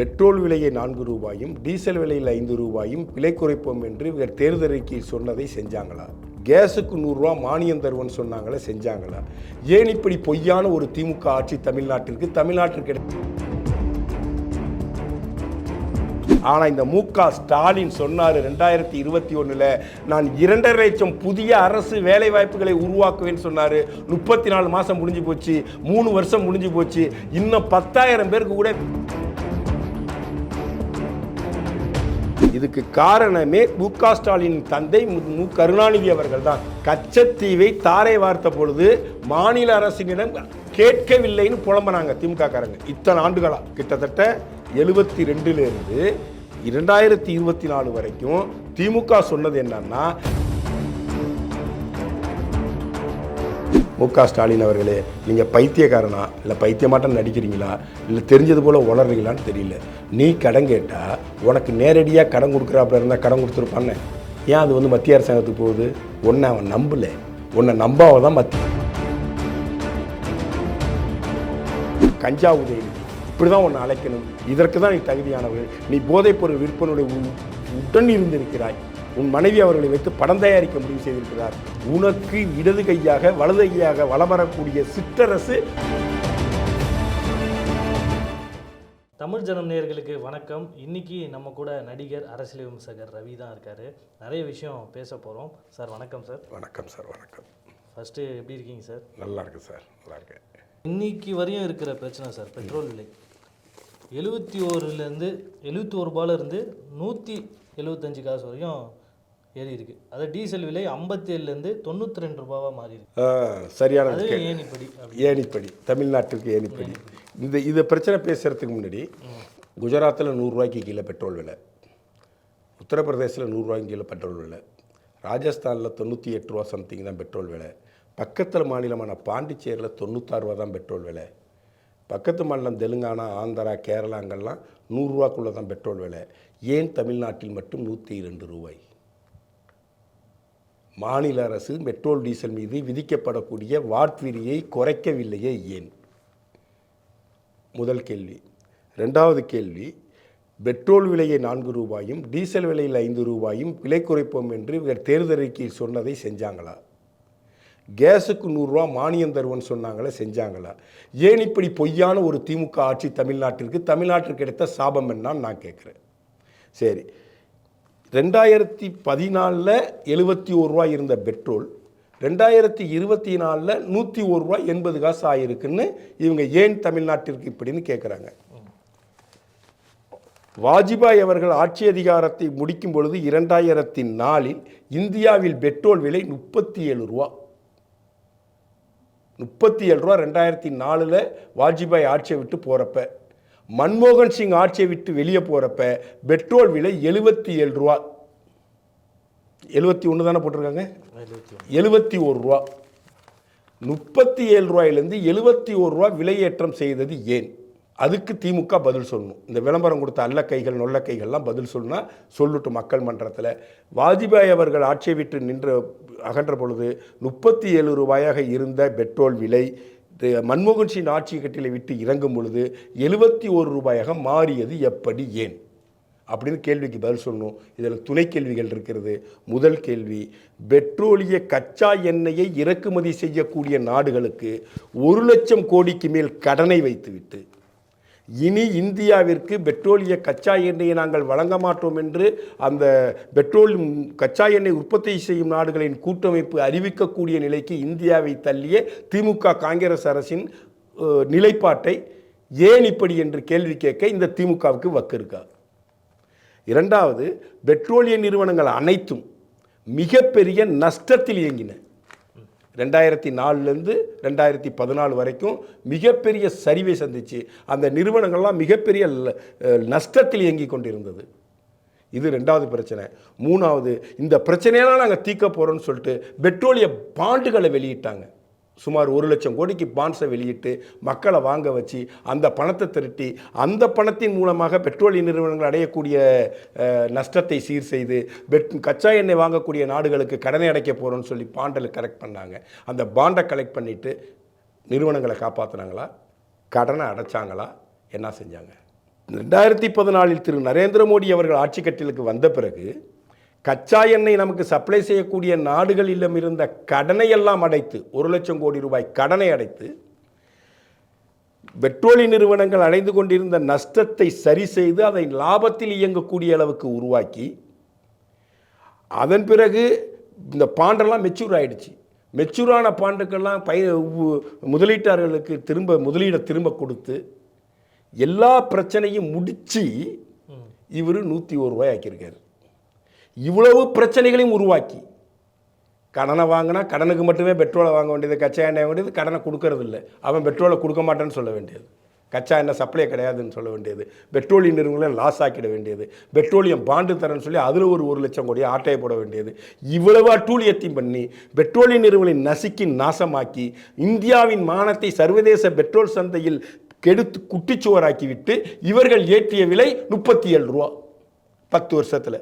Petrol விலையை நான்கு ரூபாயும் டீசல் விலையில் ஐந்து ரூபாயும் விலை குறைப்போம் என்று இவர் தேர்தல் அறிக்கையில் சொன்னதை செஞ்சாங்களா? கேஸுக்கு நூறுரூவா மானியம் தருவன் சொன்னாங்களே செஞ்சாங்களா? ஏன் இப்படி பொய்யான ஒரு திமுக ஆட்சி தமிழ்நாட்டிற்கு தமிழ்நாட்டிற்கு கிடை- ஆனால் இந்த மு க ஸ்டாலின் சொன்னார் ரெண்டாயிரத்தி இருபத்தி ஒன்றில் நான் இரண்டரை லட்சம் புதிய அரசு வேலை வாய்ப்புகளை உருவாக்குவேன்னு சொன்னார். முப்பத்தி நாலு மாதம் முடிஞ்சு போச்சு மூணு வருஷம் முடிஞ்சு போச்சு. இன்னும் பத்தாயிரம் பேருக்கு கூட இதுக்கு காரணமே மு க ஸ்டாலின் தந்தை மு கருணாநிதி அவர்கள் தான் கச்சத்தீவை தாரை வார்த்த பொழுது மாநில அரசினிடம் கேட்கவில்லைன்னு புலம்புனாங்க திமுக காரங்க இத்தனை ஆண்டுகளா? கிட்டத்தட்ட எழுபத்தி ரெண்டுலேருந்து இரண்டாயிரத்தி இருபத்தி நாலு வரைக்கும் திமுக சொன்னது என்னன்னா மு க. ஸ்டாலின் அவர்களே நீங்கள் பைத்தியக்காரனா? இல்லை பைத்தியமாட்டம் நடிக்கிறீங்களா? இல்லை தெரிஞ்சது போல் உளறீங்களான்னு தெரியல. நீ கடன் கேட்டால் உனக்கு நேரடியாக கடன் கொடுக்குறாப்புல இருந்தால் கடன் கொடுத்துருப்பானே ஏன் அது வந்து மத்திய அரசாங்கத்துக்கு போகுது? உன்னை அவன் நம்பல. உன்னை நம்பாவ தான் மத்திய கஞ்சா உதவி. இப்படி தான் உன்னை அழைக்கணும். இதற்கு தான் நீ தகுதியானவர்கள் நீ போதைப்பொருள் விற்பனுடைய உ- உடன் இருந்திருக்கிறாய். உன் மனைவி அவர்களை வைத்து படம் தயாரிக்க முடிவு செய்திருக்கிறார். உனக்கு இடது கையாக வலது கையாக வலம் வரக்கூடிய சிற்றரசு. தமிழ் ஜனம் நேயர்களுக்கு வணக்கம். இன்னைக்கு நம்ம கூட நடிகர் அரசியல் விமர்சகர் ரவி தான் இருக்காரு. நிறைய விஷயம் பேச போகிறோம் சார் வணக்கம் சார். வணக்கம் சார் வணக்கம். ஃபர்ஸ்ட்டு எப்படி இருக்கீங்க சார்? நல்லா இருக்கு சார் நல்லா இருக்கேன். இன்னைக்கு வரையும் இருக்கிற பிரச்சனை சார் பெட்ரோல் விலை. எழுபத்தி ஓருலேருந்து எழுபத்தி ஒரு ரூபாயிலேருந்து நூற்றி எழுபத்தஞ்சு காசு வரையும் ஏறி இருக்கு அது டீசல் விலை ஐம்பத்தேழுலேருந்து தொண்ணூற்றி ரெண்டு ரூபாவாக மாறி இருக்கு சரியான அது கே- ஏன் இப்படி அப்படி. ஏணிப்படி. தமிழ்நாட்டிற்கு ஏணிப்படி. இந்த இந்த பிரச்சனை பேசுறதுக்கு முன்னாடி குஜராத்தில் நூறுரூவாய்க்கு கீழே பெட்ரோல் விலை. உத்தரப்பிரதேசில் நூறுரூவாய்க்கு கீழே பெட்ரோல் விலை. ராஜஸ்தானில் தொண்ணூற்றி எட்டு ரூபா சம்திங் தான் பெட்ரோல் விலை. பக்கத்தில் மாநிலமான பாண்டிச்சேரியில் தொண்ணூத்தாறு ரூபா தான் பெட்ரோல் விலை. பக்கத்து மாநிலம் தெலுங்கானா ஆந்திரா கேரளா அங்கெல்லாம் நூறுரூவாக்குள்ளே தான் பெட்ரோல் விலை. ஏன் தமிழ்நாட்டில் மட்டும் நூற்றி இரண்டு ரூபாய்? மாநில அரசு பெட்ரோல் டீசல் மீது விதிக்கப்படக்கூடிய வாட் குறைக்கவில்லையே ஏன்? முதல் கேள்வி. ரெண்டாவது கேள்வி பெட்ரோல் விலையை நான்கு ரூபாயும் டீசல் விலையில் ஐந்து ரூபாயும் விலை குறைப்போம் என்று இவர் தேர்தல் அறிக்கையில் சொன்னதை செஞ்சாங்களா? கேஸுக்கு நூறுரூவா மானியம் தருவன் சொன்னாங்களே செஞ்சாங்களா? ஏன் இப்படி பொய்யான ஒரு திமுக ஆட்சி தமிழ்நாட்டிற்கு? தமிழ்நாட்டிற்கு கிடைத்த சாபம் என்னான்னு நான் கேட்குறேன். சரி ரெண்டாயிரத்தி பதினாலில் எழுபத்தி ஒரு ரூபா இருந்த பெட்ரோல் ரெண்டாயிரத்தி இருபத்தி நாலில் நூற்றி ஒரு ரூபா எண்பது காசு ஆகிருக்குன்னு இவங்க ஏன் தமிழ்நாட்டிற்கு இப்படின்னு கேட்குறாங்க வாஜ்பாய் அவர்கள் ஆட்சி அதிகாரத்தை முடிக்கும் பொழுது இரண்டாயிரத்தி நாலில் இந்தியாவில் பெட்ரோல் விலை முப்பத்தி ஏழு ரூபா. முப்பத்தி ஏழு ரூபா ரெண்டாயிரத்தி நாலில் வாஜ்பாய் ஆட்சியை விட்டு போகிறப்ப மன்மோகன் சிங் ஆட்சியை விட்டு வெளியே போகிறப்ப பெட்ரோல் விலை எழுபத்தி ஏழு ரூபா. எழுபத்தி ஒன்று தானே போட்டிருக்காங்க? எழுபத்தி ஒரு ரூபா. முப்பத்தி ஏழு ரூபாயிலேருந்து எழுபத்தி ஒரு ரூபா விலையேற்றம் செய்தது ஏன்? அதுக்கு திமுக பதில் சொல்லணும். இந்த விளம்பரம் கொடுத்த அல்ல கைகள் நொல்ல கைகள்லாம் பதில் சொல்லுனா சொல்லட்டும் மக்கள் மன்றத்தில். வாஜ்பாய் அவர்கள் ஆட்சியை விட்டு நின்ற அகன்ற பொழுது முப்பத்தி ஏழு ரூபாயாக இருந்த பெட்ரோல் விலை மன்மோகன் சிங் ஆட்சி கட்டிலை விட்டு இறங்கும் பொழுது எழுபத்தி ஒரு ரூபாயாக மாறியது எப்படி ஏன்? அப்படின்னு கேள்விக்கு பதில் சொல்லணும். இதில் துணை கேள்விகள் இருக்கிறது. முதல் கேள்வி பெட்ரோலிய கச்சா எண்ணெயை இறக்குமதி செய்யக்கூடிய நாடுகளுக்கு ஒரு லட்சம் கோடிக்கு மேல் கடனை வைத்துவிட்டு இனி இந்தியாவிற்கு பெட்ரோலிய கச்சா எண்ணெயை நாங்கள் வழங்க மாட்டோம் என்று அந்த பெட்ரோல் கச்சா எண்ணெய் உற்பத்தி செய்யும் நாடுகளின் கூட்டமைப்பு அறிவிக்கக்கூடிய நிலைக்கு இந்தியாவை தள்ளிய திமுக காங்கிரஸ் அரசின் நிலைப்பாட்டை ஏன் இப்படி என்று கேள்வி கேட்க இந்த திமுகவுக்கு வக்கு இருக்கா? இரண்டாவது பெட்ரோலிய நிறுவனங்கள் அனைத்தும் மிகப்பெரிய நஷ்டத்தில் இயங்கின. ரெண்டாயிரத்தி நாலுலேருந்து ரெண்டாயிரத்தி பதினாலு வரைக்கும் மிகப்பெரிய சரிவை சந்திச்சு அந்த நிறுவனங்கள்லாம் மிகப்பெரிய நஷ்டத்தில் இயங்கி கொண்டிருந்தது. இது ரெண்டாவது பிரச்சனை. மூணாவது இந்த பிரச்சனையெல்லாம் நாங்கள் தீர்க்க போகிறோம்னு சொல்லிட்டு பெட்ரோலிய பாண்டுகளை வெளியிட்டாங்க. சுமார் ஒரு லட்சம் கோடிக்கு பாண்ட்ஸை வெளியிட்டு மக்களை வாங்க வச்சு அந்த பணத்தை திரட்டி அந்த பணத்தின் மூலமாக பெட்ரோலிய நிறுவனங்கள் அடையக்கூடிய நஷ்டத்தை சீர் செய்து பெட் கச்சா எண்ணெய் வாங்கக்கூடிய நாடுகளுக்கு கடனை அடைக்க போகிறோம்னு சொல்லி பாண்டில் கலெக்ட் பண்ணாங்க. அந்த பாண்டை கலெக்ட் பண்ணிவிட்டு நிறுவனங்களை காப்பாற்றினாங்களா கடனை அடைச்சாங்களா? என்ன செஞ்சாங்க? ரெண்டாயிரத்தி பதினாலில் திரு நரேந்திர மோடி அவர்கள் ஆட்சி கட்டிலுக்கு வந்த பிறகு கச்சா எண்ணெய் நமக்கு சப்ளை செய்யக்கூடிய நாடுகளிலும் இருந்த கடனை எல்லாம் அடைத்து ஒரு லட்சம் கோடி ரூபாய் கடனை அடைத்து பெட்ரோலிய நிறுவனங்கள் அடைந்து கொண்டிருந்த நஷ்டத்தை சரி செய்து அதை லாபத்தில் இயங்கக்கூடிய அளவுக்கு உருவாக்கி அதன் பிறகு இந்த பாண்டெல்லாம் மெச்சூர் ஆயிடுச்சு. மெச்சூரான பாண்டுக்கெல்லாம் பய முதலீட்டாளர்களுக்கு திரும்ப முதலீடை திரும்ப கொடுத்து எல்லா பிரச்சனையும் முடித்து இவர் நூற்றி ஒரு ரூபாய் ஆக்கியிருக்காரு. இவ்வளவு பிரச்சனைகளையும் உருவாக்கி. கடனை வாங்கினா கடனுக்கு மட்டுமே பெட்ரோலை வாங்க வேண்டியது கச்சா எண்ணெய் வாங்க வேண்டியது கடனை கொடுக்கறது இல்லை அவன் பெட்ரோலை கொடுக்க மாட்டேன்னு சொல்ல வேண்டியது. கச்சா எண்ணெய் சப்ளை கிடையாதுன்னு சொல்ல வேண்டியது. பெட்ரோலிய நிறுவனங்களை லாஸ் ஆக்கிட வேண்டியது. பெட்ரோலியம் பாண்டு தரேன்னு சொல்லி அதில் ஒரு ஒரு லட்சம் கோடி ஆட்டையை போட வேண்டியது. இவ்வளவு அட்டூழியத்தையும் பண்ணி பெட்ரோலிய நிறுவனங்களை நசுக்கி நாசமாக்கி இந்தியாவின் மானத்தை சர்வதேச பெட்ரோல் சந்தையில் கெடுத்து குட்டிச்சுவராக்கி விட்டு இவர்கள் ஏற்றிய விலை முப்பத்தி ஏழு ரூபா. பத்து வருஷத்தில்.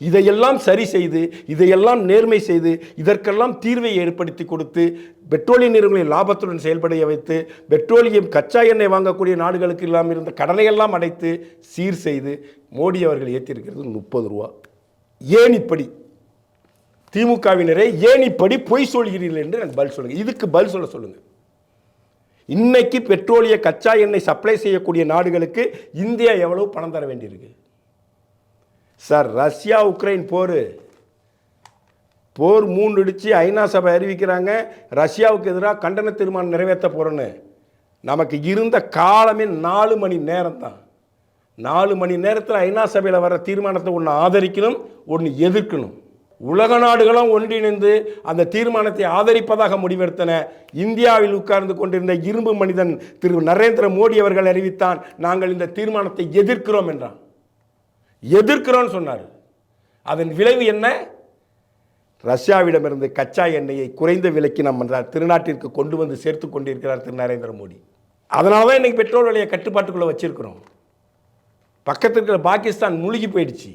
இதையெல்லாம் சரி செய்து இதையெல்லாம் நேர்மை செய்து இதற்கெல்லாம் தீர்வை ஏற்படுத்தி கொடுத்து பெட்ரோலிய நிறுவனங்களை லாபத்துடன் செயல்படைய வைத்து பெட்ரோலியம் கச்சா எண்ணெய் வாங்கக்கூடிய நாடுகளுக்கு இல்லாமல் இருந்த கடனையெல்லாம் அடைத்து சீர் செய்து மோடி அவர்கள் ஏற்றிருக்கிறது முப்பது ரூபா. ஏன் இப்படி? திமுகவினரே ஏன் இப்படி பொய் சொல்கிறீர்கள் என்று எனக்கு பதில் சொல்லுங்கள் இதுக்கு பதில் சொல்ல சொல்லுங்கள் இன்னைக்கு பெட்ரோலிய கச்சா எண்ணெய் சப்ளை செய்யக்கூடிய நாடுகளுக்கு இந்தியா எவ்வளவு பணம் தர வேண்டியிருக்கு? சார் ரஷ்யா உக்ரைன் போர். போர் மூண்டுடிச்சு ஐநா சபை அறிவிக்கிறாங்க. ரஷ்யாவுக்கு எதிராக கண்டன தீர்மானம் நிறைவேற்ற போகிறோன்னு நமக்கு இருந்த காலமே நாலு மணி நேரம் தான் நாலு மணி நேரத்தில் ஐநா சபையில் வர தீர்மானத்தை ஒன்று ஆதரிக்கணும் ஒன்று எதிர்க்கணும். உலக நாடுகளும் ஒன்றிணைந்து அந்த தீர்மானத்தை ஆதரிப்பதாக முடிவெடுத்தன. இந்தியாவில் உட்கார்ந்து கொண்டிருந்த இரும்பு மனிதன் திரு. நரேந்திர மோடி அவர்கள் அறிவித்தான் நாங்கள் இந்த தீர்மானத்தை எதிர்க்கிறோம் என்றான். எதிர்க்கிறோன்னு சொன்னார். அதன் விளைவு என்ன? ரஷ்யாவிடமிருந்து கச்சா எண்ணெயை குறைந்த விலைக்கு நம்ம திருநாட்டிற்கு கொண்டு வந்து சேர்த்து கொண்டிருக்கிறார் திரு. நரேந்திர மோடி. அதனால தான் இன்றைக்கி பெட்ரோல் விலையை கட்டுப்பாட்டுக்குள்ளே வச்சிருக்கிறோம். பக்கத்தில் இருக்கிற பாகிஸ்தான் முழுகி போயிடுச்சு.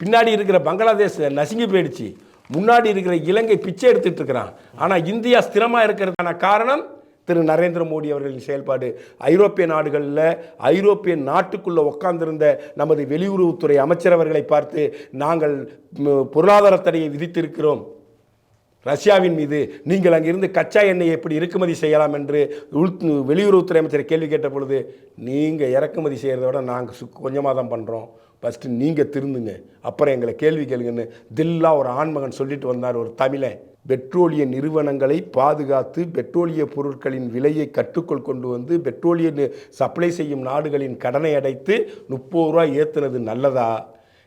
பின்னாடி இருக்கிற பங்களாதேஷ் நசுங்கி போயிடுச்சு. முன்னாடி இருக்கிற இலங்கை பிச்சை எடுத்துகிட்டு இருக்கிறான். ஆனால் இந்தியா ஸ்திரமாக இருக்கிறதுக்கான காரணம் திரு நரேந்திர மோடி அவர்களின் செயல்பாடு. ஐரோப்பிய நாடுகளில் ஐரோப்பிய நாட்டுக்குள்ளே உட்கார்ந்திருந்த நமது வெளியுறவுத்துறை அமைச்சரவர்களை பார்த்து நாங்கள் பொருளாதார தடையை விதித்திருக்கிறோம். ரஷ்யாவின் மீது நீங்கள் அங்கிருந்து கச்சா எண்ணெய் எப்படி இறக்குமதி செய்யலாம் என்று உள் வெளியுறவுத்துறை அமைச்சர் கேள்வி கேட்ட பொழுது நீங்கள் இறக்குமதி செய்கிறத விட நாங்கள் சு கொஞ்சமாக தான் பண்ணுறோம் ஃபஸ்ட்டு நீங்கள் திருந்துங்க. அப்புறம் எங்களை கேள்வி கேளுங்கன்னு தில்லா ஒரு ஆண்மகன் சொல்லிட்டு வந்தார் ஒரு தமிழன். பெட்ரோலிய நிறுவனங்களை பாதுகாத்து பெட்ரோலிய பொருட்களின் விலையை கட்டுக்குள் கொண்டு வந்து பெட்ரோலிய சப்ளை செய்யும் நாடுகளின் கடனை அடைத்து முப்பது ரூபா ஏற்றுனது நல்லதா?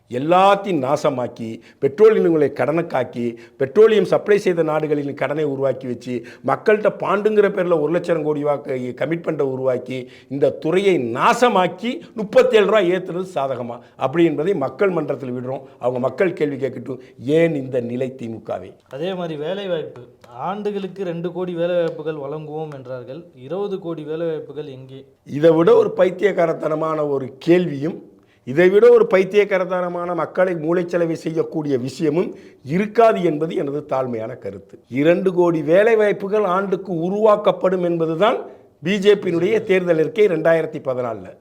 எல்லாத்தையும் நாசமாக்கி பெட்ரோலிய நிறுவனங்களை கடனுக்காக்கி பெட்ரோலியம் சப்ளை செய்த நாடுகளின் கடனை உருவாக்கி வச்சு மக்கள்கிட்ட பாண்டுங்கிற பேரில் ஒரு லட்சம் கோடி வாக்கு கமிட்மெண்ட்டை உருவாக்கி இந்த துறையை நாசமாக்கி முப்பத்தேழு ரூபா ஏற்றுறது சாதகமா? அப்படி என்பதை மக்கள் மன்றத்தில் விடுறோம். அவங்க மக்கள் கேள்வி கேட்கட்டும். ஏன் இந்த நிலை திமுகவே? அதே மாதிரி வேலைவாய்ப்பு. ஆண்டுகளுக்கு ரெண்டு கோடி வேலைவாய்ப்புகள் வழங்குவோம் என்றார்கள். இருபது கோடி வேலைவாய்ப்புகள் எங்கே? இதை விட ஒரு பைத்தியக்காரத்தனமான ஒரு கேள்வியும் இதை விட ஒரு பைத்தியக்காரத்தனமான மக்களை மூளைச்சலவை செய்யக்கூடிய விஷயமும் இருக்காது என்பது எனது தாழ்மையான கருத்து. இரண்டு கோடி வேலைவாய்ப்புகள் ஆண்டுக்கு உருவாக்கப்படும் என்பதுதான் பிஜேபியினுடைய தேர்தல் இருக்கை ரெண்டாயிரத்தி பதினாலில்.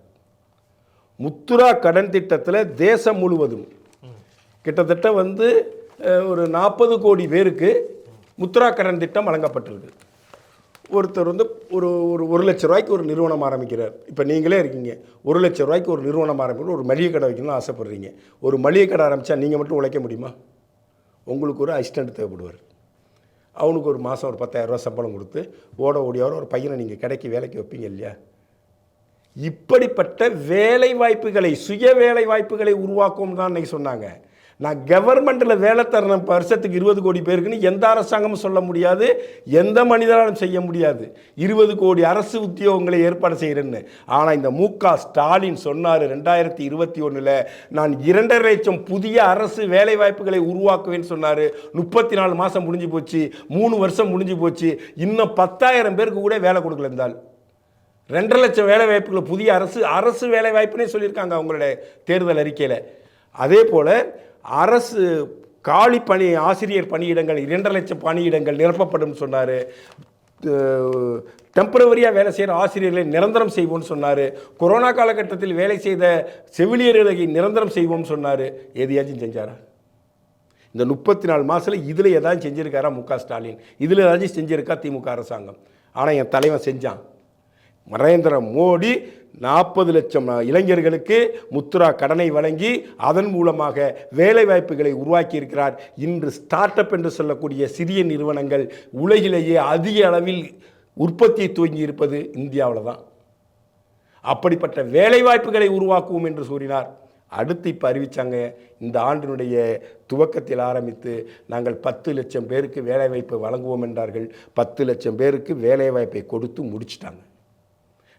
முத்துரா கடன் திட்டத்தில் தேசம் முழுவதும் கிட்டத்தட்ட வந்து ஒரு நாற்பது கோடி பேருக்கு முத்ரா கடன் திட்டம் வழங்கப்பட்டிருக்கு. ஒருத்தர் வந்து ஒரு ஒரு ஒரு லட்ச ரூபாய்க்கு ஒரு நிறுவனம் ஆரம்பிக்கிறார். இப்போ நீங்களே இருக்கீங்க. ஒரு லட்ச ரூபாய்க்கு ஒரு நிறுவனம் ஆரம்பிக்கணும் ஒரு மளிகை கடை வைக்கணும்னு ஆசைப்பட்றீங்க. ஒரு மளிகை கடை ஆரம்பித்தா நீங்கள் மட்டும் உழைக்க முடியுமா? உங்களுக்கு ஒரு அசிஸ்டண்ட் தேவைப்படுவார். அவனுக்கு ஒரு மாதம் ஒரு பத்தாயிரரூவா சம்பளம் கொடுத்து ஓட ஓடியாரோ ஒரு பையனை நீங்கள் கிடைக்கி வேலைக்கு வைப்பீங்க இல்லையா? இப்படிப்பட்ட வேலை வாய்ப்புகளை சுய வேலை வாய்ப்புகளை உருவாக்கும் தான் இன்னைக்கு சொன்னாங்க. நான் கவர்மெண்ட்டில் வேலை தரணும் வருஷத்துக்கு இருபது கோடி பேருக்குன்னு எந்த அரசாங்கமும் சொல்ல முடியாது எந்த மனிதனாலும் செய்ய முடியாது. இருபது கோடி அரசு உத்தியோகங்களை ஏற்பாடு செய்கிறேன்னு ஆனால் இந்த மு க ஸ்டாலின் சொன்னார் ரெண்டாயிரத்தி இருபத்தி ஒன்றில் நான் இரண்டரை லட்சம் புதிய அரசு வேலை வாய்ப்புகளை உருவாக்குவேன்னு சொன்னார். முப்பத்தி நாலு மாதம் முடிஞ்சு போச்சு மூணு வருஷம் முடிஞ்சு போச்சு இன்னும் பத்தாயிரம் பேருக்கு கூட வேலை கொடுக்கல இருந்தால் ரெண்டரை லட்சம் வேலை வாய்ப்புகளை புதிய அரசு அரசு வேலை வாய்ப்புனே சொல்லியிருக்காங்க அவங்களுடைய தேர்தல் அறிக்கையில். அதே போல் அரசு காலி பணி ஆசிரியர் பணியிடங்கள் இரண்டு லட்சம் பணியிடங்கள் நிரப்பப்படும் சொன்னார். டெம்பரவரியாக வேலை செய்கிற ஆசிரியர்களை நிரந்தரம் செய்வோம்னு சொன்னார். கொரோனா காலகட்டத்தில் வேலை செய்த செவிலியர்களை நிரந்தரம் செய்வோம்னு சொன்னார். எதையாச்சும் செஞ்சாரா? இந்த முப்பத்தி நாலு மாதத்தில் இதில் ஏதாச்சும் செஞ்சுருக்காரா மு க ஸ்டாலின்? இதில் ஏதாச்சும் செஞ்சுருக்கா திமுக அரசாங்கம்? ஆனால் என் தலைவன் செஞ்சான். நரேந்திர மோடி நாற்பது லட்சம் இளைஞர்களுக்கு முத்ரா கடனை வழங்கி அதன் மூலமாக வேலை வாய்ப்புகளை உருவாக்கி இருக்கிறார் இன்று ஸ்டார்ட் அப் என்று சொல்லக்கூடிய சிறிய நிறுவனங்கள் உலகிலேயே அதிக அளவில் உற்பத்தியை துவங்கி இருப்பது இந்தியாவில் தான். அப்படிப்பட்ட வேலை வாய்ப்புகளை உருவாக்குவோம் என்று கூறினார். அடுத்து இப்போ அறிவித்தாங்க இந்த ஆண்டினுடைய துவக்கத்தில் ஆரம்பித்து நாங்கள் பத்து லட்சம் பேருக்கு வேலைவாய்ப்பு வழங்குவோம் என்றார்கள். பத்து லட்சம் பேருக்கு வேலைவாய்ப்பை கொடுத்து முடிச்சிட்டாங்க.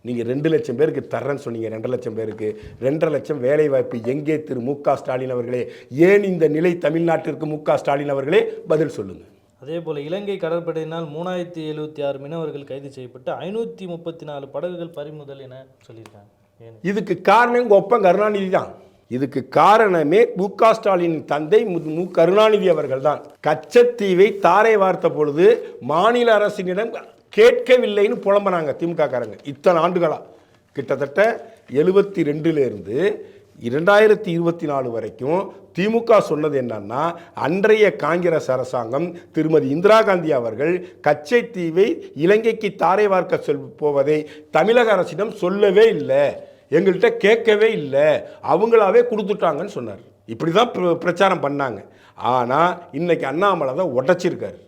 நீங்கள் ரெண்டு லட்சம் பேருக்கு தர்றேன்னு சொன்னீங்க ரெண்டு லட்சம் பேருக்கு. ரெண்டரை லட்சம் வேலைவாய்ப்பு எங்கே திரு மு ஸ்டாலின் அவர்களே? ஏன் இந்த நிலை தமிழ்நாட்டிற்கு மு ஸ்டாலின் அவர்களே? பதில் சொல்லுங்கள் அதே போல் இலங்கை கடற்படையினால் மூணாயிரத்தி எழுபத்தி ஆறு மீனவர்கள் கைது செய்யப்பட்டு ஐநூற்றி முப்பத்தி நாலு படகுகள் பறிமுதல் என சொல்லியிருக்காங்க. இதுக்கு காரணம் ஒப்பம் கருணாநிதி தான். இதுக்கு காரணமே மு க ஸ்டாலின் தந்தை மு மு கருணாநிதி அவர்கள் தான் கச்சத்தீவை தாரை வார்த்த பொழுது மாநில அரசினிடம் கேட்கவில்லைன்னு புலம்புனாங்க திமுக காரங்க இத்தனை ஆண்டுகளாக கிட்டத்தட்ட எழுபத்தி ரெண்டுலேருந்து இரண்டாயிரத்தி இருபத்தி நாலு வரைக்கும் திமுக சொன்னது என்னன்னா அன்றைய காங்கிரஸ் அரசாங்கம் திருமதி இந்திரா காந்தி அவர்கள் கச்சை தீவை இலங்கைக்கு தாரை வார்க்க சொல் போவதை தமிழக அரசிடம் சொல்லவே இல்லை. எங்கள்கிட்ட கேட்கவே இல்லை. அவங்களாவே கொடுத்துட்டாங்கன்னு சொன்னார். இப்படி தான் பிர- பிரச்சாரம் பண்ணாங்க. ஆனால் இன்னைக்கு அண்ணாமலை தான் உடச்சிருக்காரு.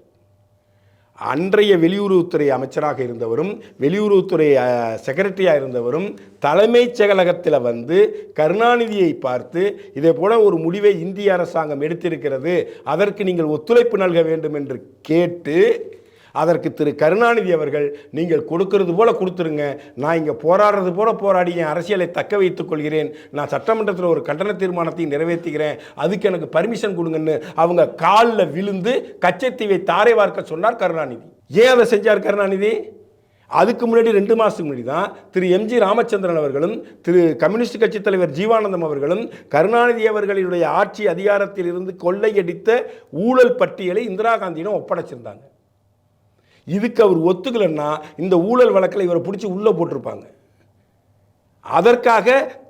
அன்றைய வெளியுறவுத்துறை அமைச்சராக இருந்தவரும் வெளியுறவுத்துறை செக்ரட்டரியாக இருந்தவரும் தலைமைச் செயலகத்தில் வந்து கருணாநிதியை பார்த்து இதே போல ஒரு முடிவை இந்திய அரசாங்கம் எடுத்திருக்கிறது அதற்கு நீங்கள் ஒத்துழைப்பு நல்க வேண்டும் என்று கேட்டு அதற்கு திரு கருணாநிதி அவர்கள் நீங்கள் கொடுக்கறது போல கொடுத்துருங்க. நான் இங்கே போராடுறது போல போராடி என் அரசியலை தக்க வைத்துக் கொள்கிறேன். நான் சட்டமன்றத்தில் ஒரு கண்டன தீர்மானத்தை நிறைவேற்றுகிறேன். அதுக்கு எனக்கு பர்மிஷன் கொடுங்கன்னு அவங்க காலில் விழுந்து கச்சத்தீவை தாரை வார்க்க சொன்னார் கருணாநிதி. ஏன் அதை செஞ்சார் கருணாநிதி? அதுக்கு முன்னாடி ரெண்டு மாதத்துக்கு முன்னாடி தான் திரு எம்ஜி ராமச்சந்திரன் அவர்களும் திரு கம்யூனிஸ்ட் கட்சி தலைவர் ஜீவானந்தம் அவர்களும் கருணாநிதி அவர்களுடைய ஆட்சி அதிகாரத்தில் இருந்து கொள்ளையடித்த ஊழல் பட்டியலை இந்திரா காந்தியிடம் ஒப்படைச்சிருந்தாங்க. இதுக்கு அவர் ஒத்துக்கலைன்னா இந்த ஊழல் வழக்கில் இவரை பிடிச்சி உள்ளே போட்டிருப்பாங்க. அதற்காக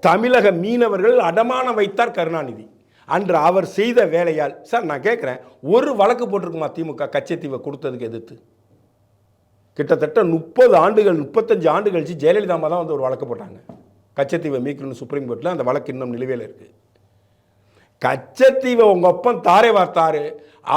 தமிழக மீனவர்கள் அடமானம் வைத்தார் கருணாநிதி. அன்று அவர் செய்த வேலையால் சார் நான் கேட்குறேன் ஒரு வழக்கு போட்டிருக்குமா திமுக கச்சத்தீவை கொடுத்ததுக்கு எதிர்த்து? கிட்டத்தட்ட முப்பது ஆண்டுகள் முப்பத்தஞ்சு ஆண்டு கழிச்சு ஜெயலலிதா அம்மா தான் வந்து ஒரு வழக்கு போட்டாங்க. கச்சத்தீவை மீட்கணும்னு சுப்ரீம் கோர்ட்டில் அந்த வழக்கு இன்னும் நிலுவையில் இருக்குது கச்சத்தீவை உங்கள் ஒப்பம் தாரே வார்த்தாரு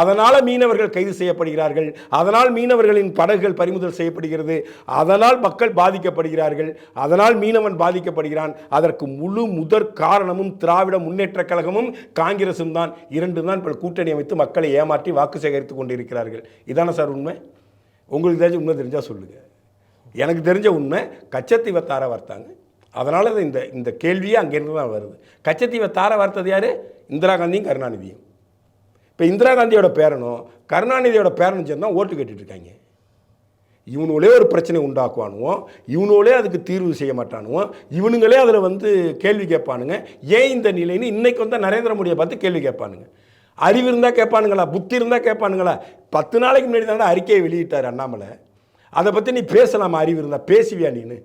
அதனால் மீனவர்கள் கைது செய்யப்படுகிறார்கள். அதனால் மீனவர்களின் படகுகள் பறிமுதல் செய்யப்படுகிறது. அதனால் மக்கள் பாதிக்கப்படுகிறார்கள். அதனால் மீனவன் பாதிக்கப்படுகிறான். அதற்கு முழு முதற் காரணமும் திராவிட முன்னேற்றக் கழகமும் காங்கிரசும் தான். இரண்டு தான் இப்போ கூட்டணி அமைத்து மக்களை ஏமாற்றி வாக்கு சேகரித்து கொண்டிருக்கிறார்கள். இதானே சார் உண்மை? உங்களுக்கு தெரிஞ்ச உண்மை தெரிஞ்சால் சொல்லுங்கள் எனக்கு தெரிஞ்ச உண்மை கச்சத்தீவை தார வார்த்தாங்க. அதனால தான் இந்த இந்த கேள்வியே அங்கேருந்து தான் வருது. கச்சத்தீவை தார வார்த்தது யார்? இந்திரா காந்தியும் கருணாநிதியும். இப்போ இந்திரா காந்தியோட பேரனும் கருணாநிதியோட பேரனும் சேர்ந்து தான் ஓட்டு கேட்டுட்ருக்காங்க. இவனுங்களே ஒரு பிரச்சனை உண்டாக்குவானுவோம் இவனுங்களே அதுக்கு தீர்வு செய்ய மாட்டானுவோம் இவனுங்களே அதில் வந்து கேள்வி கேட்பானுங்க. ஏன் இந்த நிலைன்னு இன்னைக்கு வந்து நரேந்திர மோடியை பார்த்து கேள்வி கேட்பானுங்க. அறிவு இருந்தால் கேட்பானுங்களா? புத்தி இருந்தால் கேட்பானுங்களா? பத்து நாளைக்கு முன்னாடி தானே அறிக்கையை வெளியிட்டார் அண்ணாமலை. அதை பற்றி நீ பேசலாமா? அறிவு இருந்தால் பேசுவியா நீனு?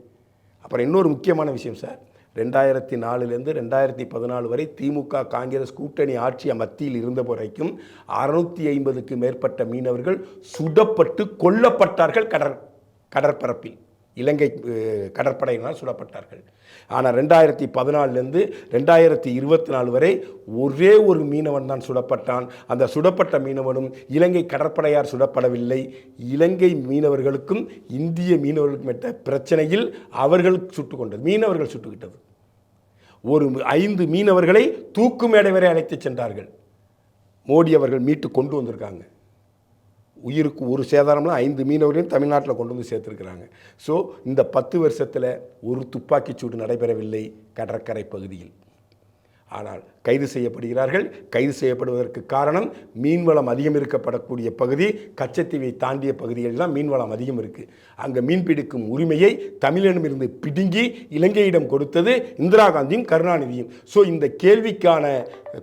அப்புறம் இன்னொரு முக்கியமான விஷயம் சார். ரெண்டாயிரத்தி நாலுலேருந்து ரெண்டாயிரத்தி பதினாலு வரை திமுக காங்கிரஸ் கூட்டணி ஆட்சி மத்தியில் இருந்த வரைக்கும் அறுநூத்தி ஐம்பதுக்கு மேற்பட்ட மீனவர்கள் சுடப்பட்டு கொல்லப்பட்டார்கள் கடற் கடற்பரப்பில். இலங்கை கடற்படையினால் சுடப்பட்டார்கள் ஆனால் ரெண்டாயிரத்தி பதினாலுலேருந்து ரெண்டாயிரத்தி இருபத்தி நாலு வரை ஒரே ஒரு மீனவன் தான் சுடப்பட்டான் அந்த சுடப்பட்ட மீனவனும் இலங்கை கடற்படையார் சுடப்படவில்லை. இலங்கை மீனவர்களுக்கும் இந்திய மீனவர்களுக்கும் எட்ட பிரச்சனையில் அவர்கள் சுட்டுக்கொண்டது மீனவர்கள் சுட்டுக்கிட்டது. ஒரு ஐந்து மீனவர்களை தூக்கு மேடை வரை அழைத்துச் சென்றார்கள். மோடி அவர்கள் மீட்டு கொண்டு வந்திருக்காங்க. உயிருக்கு ஒரு சேதாரம்லாம் ஐந்து மீனவர்களையும் தமிழ்நாட்டில் கொண்டு வந்து சேர்த்துருக்குறாங்க. ஸோ இந்த பத்து வருஷத்தில் ஒரு துப்பாக்கிச்சூடு நடைபெறவில்லை கடற்கரை பகுதியில். ஆனால் கைது செய்யப்படுகிறார்கள். கைது செய்யப்படுவதற்கு காரணம் மீன்வளம் அதிகம் இருக்கப்படக்கூடிய பகுதி கச்சத்தீவை தாண்டிய பகுதிகளெல்லாம் மீன்வளம் அதிகம் இருக்குது அங்கே மீன் பிடிக்கும் உரிமையை தமிழிடமிருந்து பிடுங்கி இலங்கையிடம் கொடுத்தது இந்திரா காந்தியும் கருணாநிதியும். ஸோ இந்த கேள்விக்கான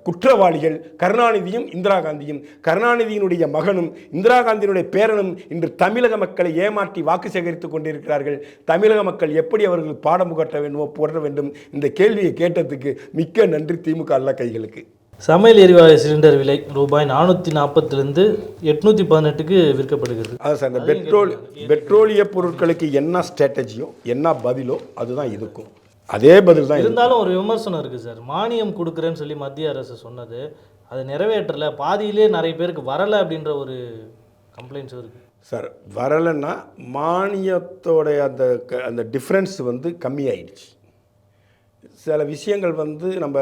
குற்றவாளிகள் கருணாநிதியும் இந்திரா காந்தியும். கருணாநிதியினுடைய மகனும் இந்திரா காந்தியினுடைய பேரனும் இன்று தமிழக மக்களை ஏமாற்றி வாக்கு சேகரித்துக் கொண்டிருக்கிறார்கள். தமிழக மக்கள் எப்படி அவர்கள் பாடம் புகட்ட வேண்டுமோ போட வேண்டும். இந்த கேள்வியை கேட்டதுக்கு மிக்க நன்றி திமுக அல்ல கைகளுக்கு. சமையல் எரிவாயு சிலிண்டர் விலை ரூபாய் நானூற்றி நாற்பத்திலிருந்து எட்நூற்றி பதினெட்டுக்கு விற்கப்படுகிறது. அதான் சார் இந்த பெட்ரோல் பெட்ரோலிய பொருட்களுக்கு என்ன ஸ்ட்ராட்டஜியோ என்ன பதிலோ அதுதான் இதுக்கும் அதே பதில் தான். இருந்தாலும் ஒரு விமர்சனம் இருக்குது சார். மானியம் கொடுக்குறேன்னு சொல்லி மத்திய அரசு சொன்னது அது நிறைவேற்றல பாதியிலே நிறைய பேருக்கு வரலை அப்படின்ற ஒரு கம்ப்ளைண்ட்ஸும் இருக்குது சார் வரலைன்னா மானியத்தோடைய அந்த அந்த டிஃப்ரென்ஸ் வந்து கம்மியாயிடுச்சு. சில விஷயங்கள் வந்து நம்ம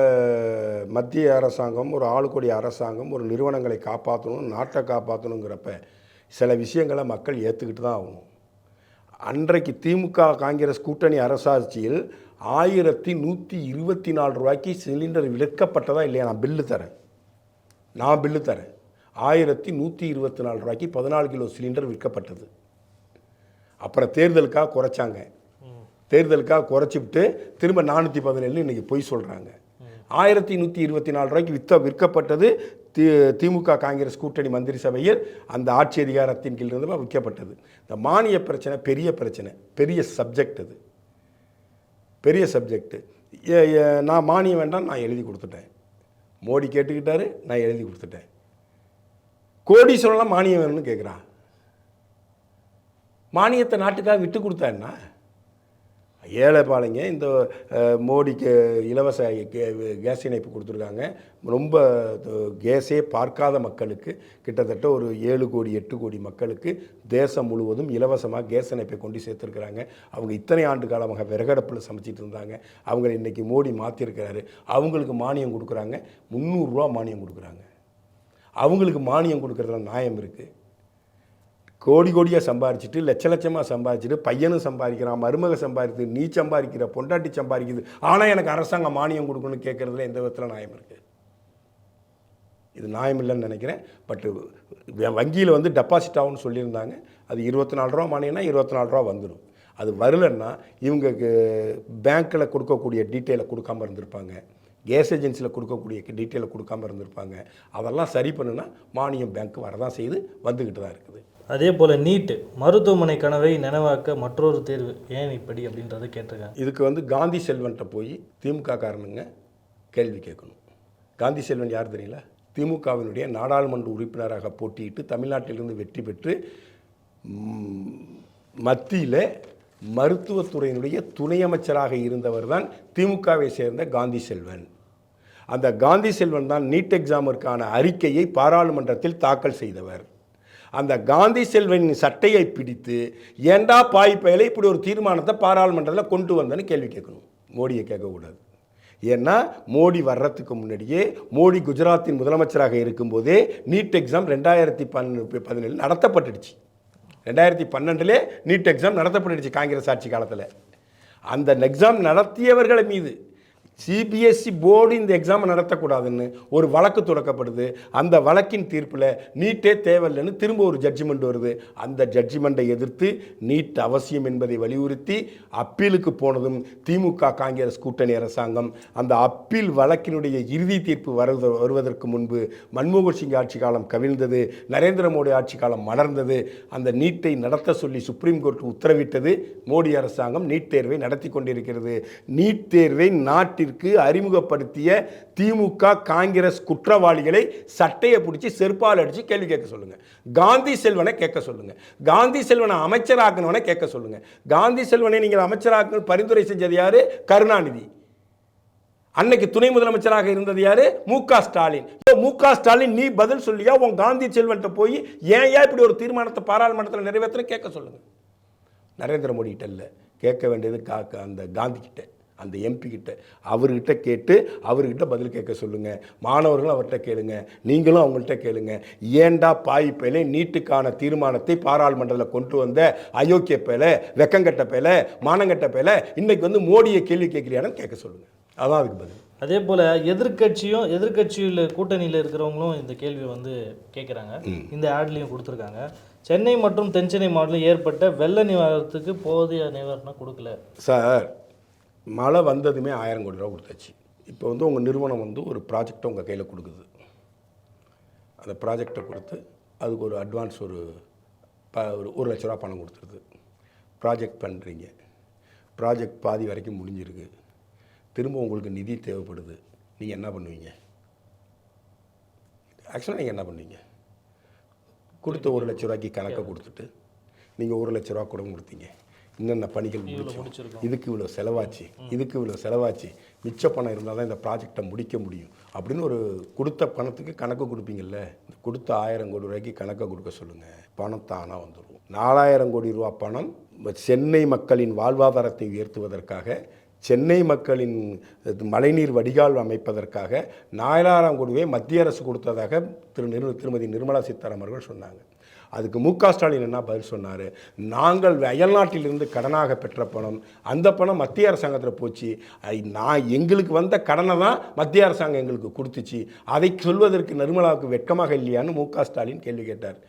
மத்திய அரசாங்கம் ஒரு ஆளுக்கூடிய அரசாங்கம் ஒரு நிறுவனங்களை காப்பாற்றணும் நாட்டை காப்பாற்றணுங்கிறப்ப சில விஷயங்களை மக்கள் ஏற்றுக்கிட்டு தான் ஆகணும். அன்றைக்கு திமுக காங்கிரஸ் கூட்டணி அரசாட்சியில் ஆயிரத்தி நூற்றி இருபத்தி நாலு ரூபாய்க்கு சிலிண்டர் விற்கப்பட்டதா இல்லையா? நான் பில்லு தரேன். நான் பில்லு தரேன். ஆயிரத்தி நூற்றி இருபத்தி நாலு ரூபாய்க்கு பதினாலு கிலோ சிலிண்டர் விற்கப்பட்டது. அப்புறம் தேர்தலுக்காக குறைச்சாங்க. தேர்தலுக்காக குறைச்சிவிட்டு திரும்ப நானூற்றி பதினேழு இன்றைக்கி பொய் சொல்கிறாங்க ஆயிரத்தி நூற்றி இருபத்தி நாலு ரூபாய்க்கு வித்த விற்கப்பட்டது தி திமுக காங்கிரஸ் கூட்டணி மந்திரி சபையில் அந்த ஆட்சி அதிகாரத்தின் கீழ் இருந்து விற்கப்பட்டது. இந்த மானிய பிரச்சனை பெரிய பிரச்சனை பெரிய சப்ஜெக்ட் அது. பெரிய சப்ஜெக்ட் நான் மானியம் வேண்டாம் நான் எழுதி கொடுத்துட்டேன். மோடி கேட்டுக்கிட்டாரு நான் எழுதி கொடுத்துட்டேன். கோடீஸ்வரம்லாம் மானியம் வேணும்னு கேட்குறான். மானியத்தை நாட்டுக்காக விட்டு கொடுத்தா என்ன? ஏழை பாலைங்க. இந்த மோடிக்கு இலவச கேஸ் இணைப்பு கொடுத்துருக்காங்க. ரொம்ப கேஸே பார்க்காத மக்களுக்கு கிட்டத்தட்ட ஒரு ஏழு கோடி எட்டு கோடி மக்களுக்கு தேசம் முழுவதும் இலவசமாக கேஸ் இணைப்பை கொண்டு சேர்த்துருக்குறாங்க. அவங்க இத்தனை ஆண்டு காலமாக விறகடுப்பில் சமைச்சிட்டு இருந்தாங்க. அவங்களை இன்றைக்கி மோடி மாற்றிருக்கிறாரு அவங்களுக்கு மானியம் கொடுக்குறாங்க. முந்நூறுரூவா மானியம் கொடுக்குறாங்க. அவங்களுக்கு மானியம் கொடுக்குறதுல நியாயம் இருக்குது கோடி கோடியாக சம்பாரிச்சிட்டு லட்ச லட்சமாக சம்பாரிச்சிட்டு பையனும் சம்பாதிக்கிறான் மருமக சம்பாதிக்குது நீ சம்பாதிக்கிற பொண்டாட்டி சம்பாதிக்குது. ஆனால் எனக்கு அரசாங்கம் மானியம் கொடுக்கணும்னு கேட்குறதுல எந்த விதத்தில் நியாயம் இருக்குது இது நியாயம் இல்லைன்னு நினைக்கிறேன். பட்டு வங்கியில் வந்து டெபாசிட் ஆகும்னு சொல்லியிருந்தாங்க. அது இருபத்தி நாலு ரூபா மானியம்னா இருபத்தி நாலு ரூபா வந்துடும் அது வரலன்னா இவங்க பேங்க்கில் கொடுக்கக்கூடிய டீட்டெயிலை கொடுக்காம இருந்திருப்பாங்க. கேஸ் ஏஜென்சியில் கொடுக்கக்கூடிய டீட்டெயிலை கொடுக்காம இருந்திருப்பாங்க. அதெல்லாம் சரி பண்ணுனா மானியம் பேங்க் வரதான் செய்து வந்துக்கிட்டு தான் இருக்குது. அதே போல் நீட்டு மருத்துவமனை கனவை நினைவாக்க மற்றொரு தேர்வு. ஏன் இப்படி அப்படின்றத கேட்டிருக்காங்க. இதுக்கு வந்து காந்தி செல்வன்ட்ட போய் திமுக காரணங்க கேள்வி கேட்கணும். காந்தி செல்வன் யார் தெரியல திமுகவினுடைய நாடாளுமன்ற உறுப்பினராக போட்டியிட்டு தமிழ்நாட்டிலிருந்து வெற்றி பெற்று மத்தியில் மருத்துவத்துறையினுடைய துணை அமைச்சராக இருந்தவர் தான் திமுகவை சேர்ந்த காந்தி செல்வன். அந்த காந்தி செல்வன் தான் நீட் எக்ஸாமிற்கான அறிக்கையை பாராளுமன்றத்தில் தாக்கல் செய்தவர். அந்த காந்தி செல்வனின் சட்டையை பிடித்து ஏண்டா பாய் பயலை இப்படி ஒரு தீர்மானத்தை பாராளுமன்றத்தில் கொண்டு வந்தேன்னு கேள்வி கேட்கணும். மோடியை கேட்கக்கூடாது. ஏன்னா மோடி வர்றதுக்கு முன்னாடியே மோடி குஜராத்தின் முதலமைச்சராக இருக்கும்போதே நீட் எக்ஸாம் ரெண்டாயிரத்தி பன்னெண்டு பதினேழு நடத்தப்பட்டுடுச்சு. ரெண்டாயிரத்தி பன்னெண்டுலே நீட் எக்ஸாம் நடத்தப்பட்டுடுச்சு காங்கிரஸ் ஆட்சி காலத்தில். அந்த எக்ஸாம் நடத்தியவர்களை மீது சிபிஎஸ்சி போர்டு இந்த எக்ஸாமை நடத்தக்கூடாதுன்னு ஒரு வழக்கு தொடக்கப்படுது. அந்த வழக்கின் தீர்ப்பில் நீட்டே தேவையில்லைன்னு திரும்ப ஒரு ஜட்ஜ்மெண்ட் வருது. அந்த ஜட்ஜ்மெண்ட்டை எதிர்த்து நீட் அவசியம் என்பதை வலியுறுத்தி அப்பீலுக்கு போனதும் திமுக காங்கிரஸ் கூட்டணி அரசாங்கம் அந்த அப்பீல் வழக்கினுடைய இறுதி தீர்ப்பு வருவது வருவதற்கு முன்பு மன்மோகன் சிங் ஆட்சி காலம் கவிழ்ந்தது நரேந்திர மோடி ஆட்சி காலம் மலர்ந்தது. அந்த நீட்டை நடத்த சொல்லி சுப்ரீம் கோர்ட் உத்தரவிட்டது. மோடி அரசாங்கம் நீட் தேர்வை நடத்தி கொண்டிருக்கிறது. நீட் தேர்வை நாட்டிற்கு அறிமுகப்படுத்திய திமுக காங்கிரஸ் குற்றவாளிகளை சட்டையை பிடிச்சி செருப்பால் அடித்து கேள்வி கேட்க சொல்லுங்க. காந்தி செல்வனை கேட்க சொல்லுங்க. காந்தி செல்வனை அமைச்சராக்கணுவனை கேட்க சொல்லுங்க. காந்தி செல்வனை நீங்கள் அமைச்சராக்கணும் பரிந்துரை செஞ்சது யார்? கருணாநிதி. அன்னைக்கு துணை முதலமைச்சராக இருந்தது யாரு? மு க ஸ்டாலின். மு க ஸ்டாலின் நீ பதில் சொல்லியா? உன் காந்தி செல்வன்ட்ட போய் ஏன் ஏன் இப்படி ஒரு தீர்மானத்தை பாராளுமன்றத்தில் நிறைவேற்றணும் கேட்க சொல்லுங்க. நரேந்திர மோடி கிட்ட இல்லை. கேட்க வேண்டியது கா- அந்த காந்தி கிட்ட அந்த எம்பி கிட்ட அவர்கிட்ட கேட்டு அவர்கிட்ட பதில் கேட்க சொல்லுங்க. மாணவர்களும் அவர்கிட்ட கேளுங்க. நீங்களும் அவங்கள்ட்ட கேளுங்க. ஏண்டா பாய் பேலே நீட்டுக்கான தீர்மானத்தை பாராளுமன்றத்தில் கொண்டு வந்த அயோக்கிய பேல வெக்கங்கட்ட பேல மானங்கட்ட பேல இன்னைக்கு வந்து மோடியை கேள்வி கேட்கலையான்னு கேட்க சொல்லுங்க. அதான் அதுக்கு பதில். அதே போல் எதிர்க்கட்சியும் எதிர்க்கட்சியில் கூட்டணியில் இருக்கிறவங்களும் இந்த கேள்வியை வந்து கேட்குறாங்க. இந்த ஆட்லேயும் கொடுத்துருக்காங்க. சென்னை மற்றும் தென்சென்னை மாவட்டத்தில் ஏற்பட்ட வெள்ள நிவாரணத்துக்கு போதிய நிவாரணம் கொடுக்கல. சார் மழை வந்ததுமே ஆயிரம் கோடி ரூபா கொடுத்தாச்சு. இப்போ வந்து உங்கள் நிறுவனம் வந்து ஒரு ப்ராஜெக்டை உங்கள் கையில் கொடுக்குது. அந்த ப்ராஜெக்டை கொடுத்து அதுக்கு ஒரு அட்வான்ஸ் ஒரு ப ஒரு ஒரு லட்ச ரூபா பணம் கொடுத்துருது. ப்ராஜெக்ட் பண்ணுறீங்க ப்ராஜெக்ட் பாதி வரைக்கும் முடிஞ்சிருக்கு. திரும்ப உங்களுக்கு நிதி தேவைப்படுது. நீங்கள் என்ன பண்ணுவீங்க? ஆக்சுவலாக நீங்கள் என்ன பண்ணுவீங்க? கொடுத்த ஒரு லட்ச ரூபாய்க்கு கணக்கை கொடுத்துட்டு நீங்கள் ஒரு லட்ச ரூபா கூட கொடுத்தீங்க. என்னென்ன பணிகள் முடிச்சோம்? முடிச்சிருக்கோம். இதுக்கு இவ்வளோ செலவாச்சு இதுக்கு இவ்வளோ செலவாச்சு மிச்ச பணம் இருந்தால் தான் இந்த ப்ராஜெக்டை முடிக்க முடியும். அப்படின்னு ஒரு கொடுத்த பணத்துக்கு கணக்கு கொடுப்பீங்கல்ல? கொடுத்த ஆயிரம் கோடி ரூபாய்க்கு கணக்கை கொடுக்க சொல்லுங்கள் பணம் தானாக வந்துடும் நாலாயிரம் கோடி ரூபா பணம் சென்னை மக்களின் வாழ்வாதாரத்தை உயர்த்துவதற்காக சென்னை மக்களின் மழைநீர் வடிகால் அமைப்பதற்காக நாலாயிரம் கோடி ரூபாய் மத்திய அரசு கொடுத்ததாக திரு நிரு திருமதி நிர்மலா சீதாராமன் அவர்கள் சொன்னாங்க. அதுக்கு மு க ஸ்டாலின் என்ன பதில் சொன்னார்? நாங்கள் அயல்நாட்டிலிருந்து கடனாக பெற்ற பணம் அந்த பணம் மத்திய அரசாங்கத்தில் போச்சு. நான் எங்களுக்கு வந்த கடனை தான் மத்திய அரசாங்கம் எங்களுக்கு கொடுத்துச்சு. அதை சொல்வதற்கு நிர்மலாவுக்கு வெட்கமாக இல்லையான்னு மு க ஸ்டாலின் கேள்வி கேட்டார்.